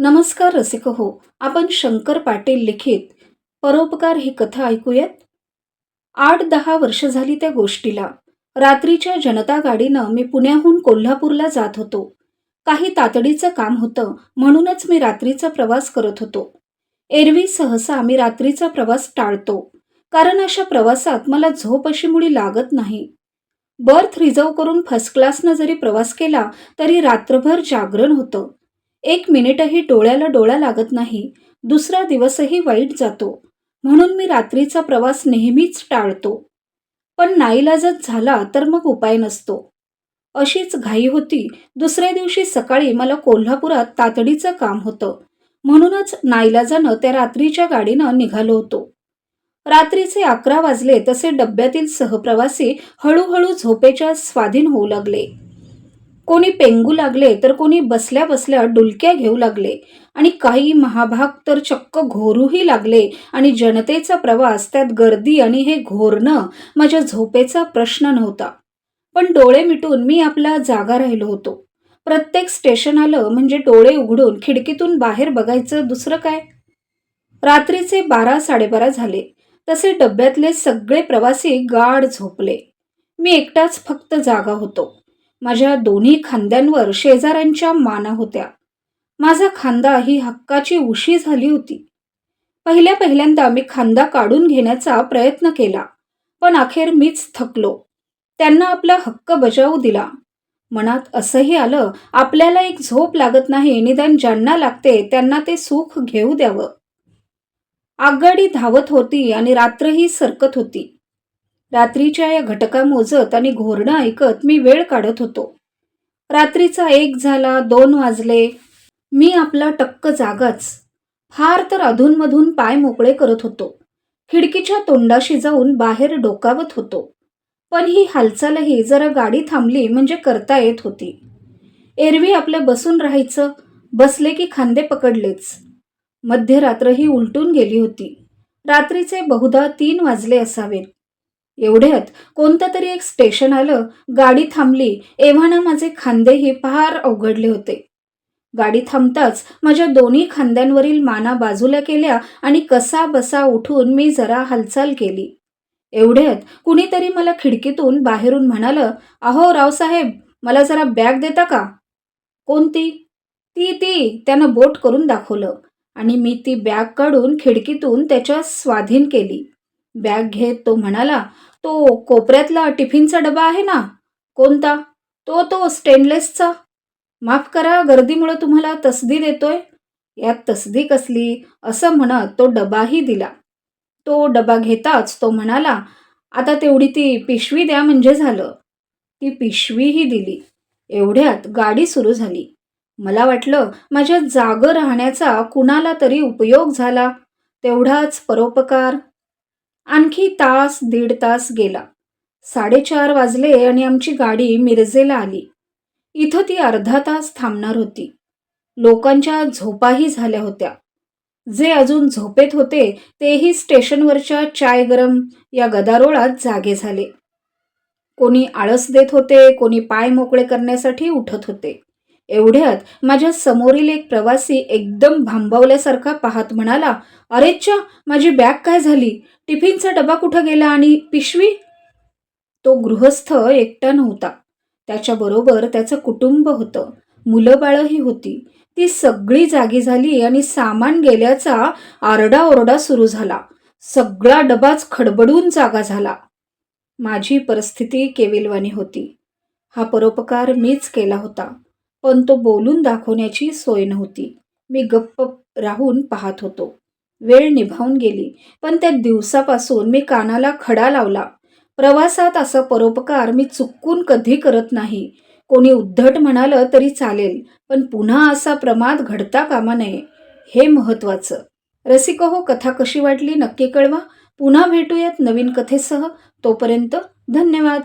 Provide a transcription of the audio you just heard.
नमस्कार रसिक हो आपण शंकर पाटील लिखित परोपकार ही कथा ऐकूयात? आठ दहा वर्ष झाली त्या गोष्टीला. रात्रीच्या जनता गाडीनं मी पुण्याहून कोल्हापूरला जात होतो. काही तातडीचं काम होतं म्हणूनच मी रात्रीचा प्रवास करत होतो. एरवी सहसा मी रात्रीचा प्रवास टाळतो कारण अशा प्रवासात मला झोप अशी मुळी लागत नाही. बर्थ रिझर्व करून फर्स्ट क्लासनं जरी प्रवास केला तरी रात्रभर जागरण होतं. एक मिनिटही डोळ्याला डोळा लागत नाही. दुसरा दिवसही वाईट जातो. म्हणून मी रात्रीचा प्रवास नेहमीच टाळतो. पण नाईलाजच झाला तर मग उपाय नसतो. अशीच घाई होती. दुसऱ्या दिवशी सकाळी मला कोल्हापुरात तातडीचं काम होतं. म्हणूनच नाईलाजानं त्या रात्रीच्या गाडीनं निघालो होतो. रात्रीचे अकरा वाजले तसे डब्यातील सहप्रवासी हळूहळू झोपेच्या स्वाधीन होऊ लागले. कोणी पेंगू लागले तर कोणी बसल्या बसल्या डुलक्या घेऊ लागले. आणि काही महाभाग तर चक्क घोरूही लागले. आणि जनतेचा प्रवास त्यात गर्दी आणि हे घोरणं माझ्या झोपेचा प्रश्न नव्हता. पण डोळे मिटून मी आपला जागा राहिलो होतो. प्रत्येक स्टेशन आलं म्हणजे डोळे उघडून खिडकीतून बाहेर बघायचं दुसरं काय? रात्रीचे बारा साडेबारा झाले. तसे डब्यातले सगळे प्रवासी गाढ झोपले. मी एकटाच फक्त जागा होतो. माझ्या दोन्ही खांद्यांवर शेजाऱ्यांच्या माना होत्या. माझा खांदा ही हक्काची उशी झाली होती. पहिल्या पहिल्यांदा मी खांदा काढून घेण्याचा प्रयत्न केला पण अखेर मीच थकलो. त्यांना आपला हक्क बजावू दिला. मनात असंही आलं आपल्याला एक झोप लागत नाही निदान ज्यांना लागते त्यांना ते सुख घेऊ द्यावं. आगगाडी धावत होती आणि रात्रही सरकत होती. रात्रीच्या या घटका मोजत आणि घोरणं ऐकत मी वेळ काढत होतो. रात्रीचा एक झाला दोन वाजले. मी आपला टक्क जागाच फार तर अधूनमधून पाय मोकळे करत होतो. खिडकीच्या तोंडाशी जाऊन बाहेर डोकावत होतो. पण ही हालचालही जरा गाडी थांबली म्हणजे करता येत होती. एरवी आपलं बसून राहायचं बसले की खांदे पकडलेच. मध्यरात्र ही उलटून गेली होती. रात्रीचे बहुधा तीन वाजले असावेत. एवढ्यात कोणतं तरी एक स्टेशन आलं गाडी थांबली एव्हाना माझे खांदेही फार अवघडले होते. गाडी थांबताच माझ्या दोन्ही खांद्यांवरील माना बाजूला केल्या आणि कसा बसा उठून मी जरा हालचाल केली. एवढ्यात कुणीतरी मला खिडकीतून बाहेरून म्हणालं अहो रावसाहेब मला जरा बॅग देता का? कोणती? ती ती त्यानं बोट करून दाखवलं आणि मी ती बॅग काढून खिडकीतून त्याच्या स्वाधीन केली. बॅग घेत तो म्हणाला तो कोपऱ्यातला टिफिनचा डबा आहे ना? कोणता? तो तो स्टेनलेसचा माफ करा गर्दीमुळं तुम्हाला तसदी देतोय. यात तसदी कसली? असं म्हणत तो डबाही दिला. तो डबा घेताच तो म्हणाला आता तेवढी ती पिशवी द्या म्हणजे झालं. ती पिशवीही दिली. एवढ्यात गाडी सुरू झाली. मला वाटलं माझ्या जागं राहण्याचा कुणाला तरी उपयोग झाला. तेवढाच परोपकार. आणखी तास दीड तास गेला. साडेचार वाजले आणि आमची गाडी मिरजेला आली. इथं ती अर्धा तास थांबणार होती. लोकांच्या झोपाही झाल्या होत्या. जे अजून झोपेत होते तेही स्टेशनवरच्या चाय गरम या गदारोळात जागे झाले. कोणी आळस देत होते कोणी पाय मोकळे करण्यासाठी उठत होते. एवढ्यात माझ्या समोरील एक प्रवासी एकदम भांबावल्यासारखा पाहत म्हणाला अरेच्छा माझी बॅग काय झाली? टिफिनचा डबा कुठं गेला आणि पिशवी? तो गृहस्थ एकटा नव्हता. त्याच्याबरोबर त्याचं कुटुंब होतं. मुलं बाळंही होती. ती सगळी जागी झाली आणि सामान गेल्याचा आरडाओरडा सुरू झाला. सगळा डबाच खडबडून जागा झाला. माझी परिस्थिती केविलवाणी होती. हा परोपकार मीच केला होता. पण तो बोलून दाखवण्याची सोय नव्हती. मी गप्प राहून पाहत होतो. वेळ निभावून गेली पण त्या दिवसापासून मी कानाला खडा लावला. प्रवासात असा परोपकार मी चुकून कधी करत नाही. कोणी उद्धट म्हणालं तरी चालेल पण पुन्हा असा प्रमाद घडता कामा नये हे महत्त्वाचं. रसिको हो कथा कशी वाटली नक्की कळवा. पुन्हा भेटूयात नवीन कथेसह. तोपर्यंत धन्यवाद.